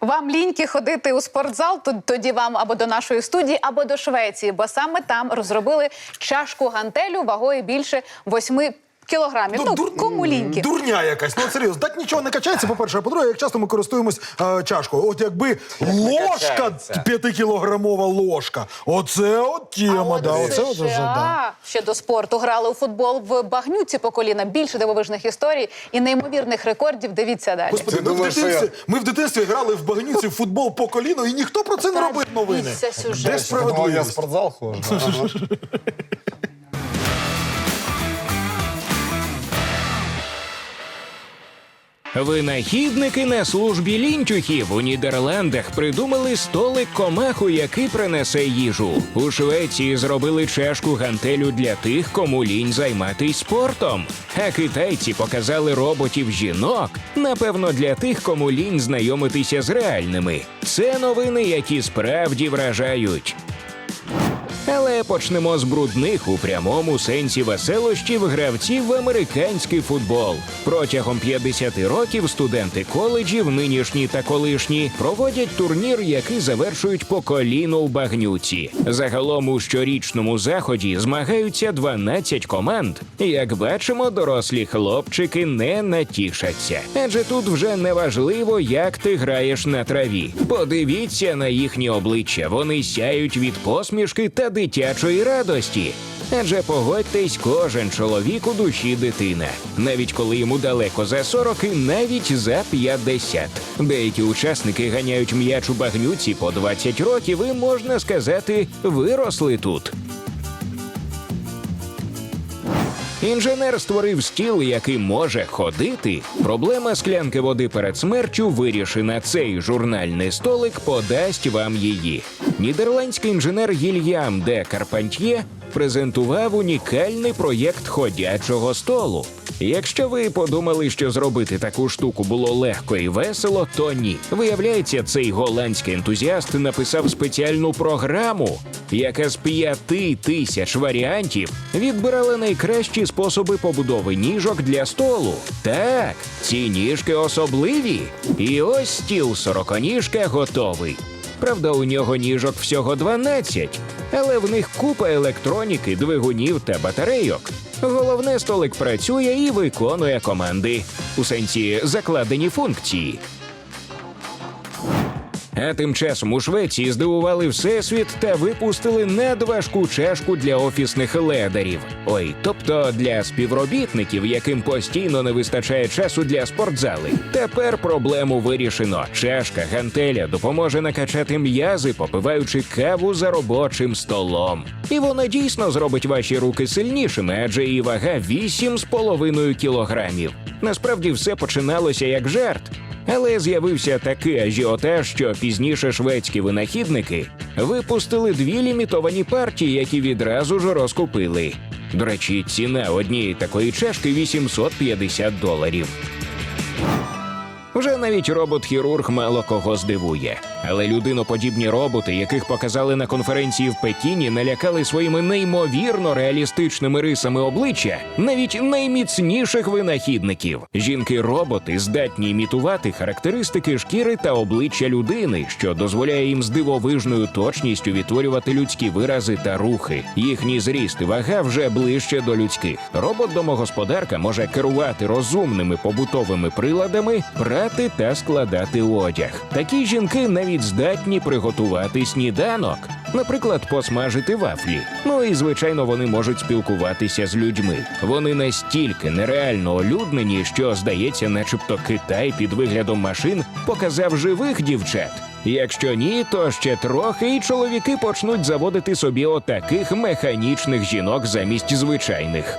Вам ліньки ходити у спортзал, то тоді вам або до нашої студії, або до Швеції, бо саме там розробили чашку гантелю вагою більше 8 кілограмів. Ну, дур- кому ліньки? Дурня якась. Ну серйозно, так нічого не качається. По-перше, а по-друге, як часто ми користуємось е, чашкою. От якби ложка, п'ятикілограмова ложка. Оце от тема, А да, в оце от вже да. Ще до спорту грали у футбол в багнюці по коліна. Більше дивовижних історій і неймовірних рекордів. Дивіться далі. Господи, Ти ми в, думаєш, що дитинстві, я- ми в дитинстві грали в багніці в футбол по коліно, і ніхто про це не робив новини. сюжет. Де Я я в спортзал ходжу. Винахідники на службі лінтюхів у Нідерландах придумали столик комаху, який принесе їжу. У Швеції зробили чашку гантелю для тих, кому лінь займатись спортом. А китайці показали роботів жінок, напевно, для тих, кому лінь знайомитися з реальними. Це новини, які справді вражають. Почнемо з брудних у прямому сенсі веселощів гравців в американський футбол. Протягом 50 років студенти коледжів, нинішні та колишні, проводять турнір, який завершують по коліну в багнюці. Загалом у щорічному заході змагаються 12 команд. Як бачимо, дорослі хлопчики не натішаться. Адже тут вже не важливо, як ти граєш на траві. Подивіться на їхні обличчя. Вони сяють від посмішки та дитячої радості. Адже погодьтесь, кожен чоловік у душі дитина, навіть коли йому далеко за 40 і навіть за 50. Деякі учасники ганяють м'яч у багнюці по 20 років і можна сказати, виросли тут. Інженер створив стіл, який може ходити. Проблема склянки води перед смертю вирішена. Цей журнальний столик подасть вам її. Нідерландський інженер Гільям де Карпантьє презентував унікальний проєкт ходячого столу. Якщо ви подумали, що зробити таку штуку було легко і весело, то ні. Виявляється, цей голландський ентузіаст написав спеціальну програму, яка з п'яти тисяч варіантів відбирала найкращі способи побудови ніжок для столу. Так, ці ніжки особливі. І ось стіл сороконіжка готовий. Правда, у нього ніжок всього 12, але в них купа електроніки, двигунів та батарейок. Головне, столик працює і виконує команди у сенсі закладені функції. А тим часом у Швеції здивували всесвіт та випустили надважку чашку для офісних ледарів. Ой, тобто для співробітників, яким постійно не вистачає часу для спортзали. Тепер проблему вирішено. Чашка гантеля допоможе накачати м'язи, попиваючи каву за робочим столом. І вона дійсно зробить ваші руки сильнішими, адже її вага 8,5 кілограмів. Насправді все починалося як жарт. Але з'явився такий ажіотаж, що пізніше шведські винахідники випустили дві лімітовані партії, які відразу ж розкупили. До речі, ціна однієї такої чашки 850 доларів. Вже навіть робот-хірург мало кого здивує. Але людиноподібні роботи, яких показали на конференції в Пекіні, налякали своїми неймовірно реалістичними рисами обличчя навіть найміцніших винахідників. Жінки-роботи здатні імітувати характеристики шкіри та обличчя людини, що дозволяє їм з дивовижною точністю відтворювати людські вирази та рухи. Їхній зріст і вага вже ближче до людських. Робот-домогосподарка може керувати розумними побутовими приладами, прати та складати одяг. Такі жінки навіть здатні приготувати сніданок, наприклад, посмажити вафлі. Ну і звичайно, вони можуть спілкуватися з людьми. Вони настільки нереально олюднені, що здається, начебто Китай під виглядом машин показав живих дівчат. Якщо ні, то ще трохи, і чоловіки почнуть заводити собі отаких механічних жінок замість звичайних.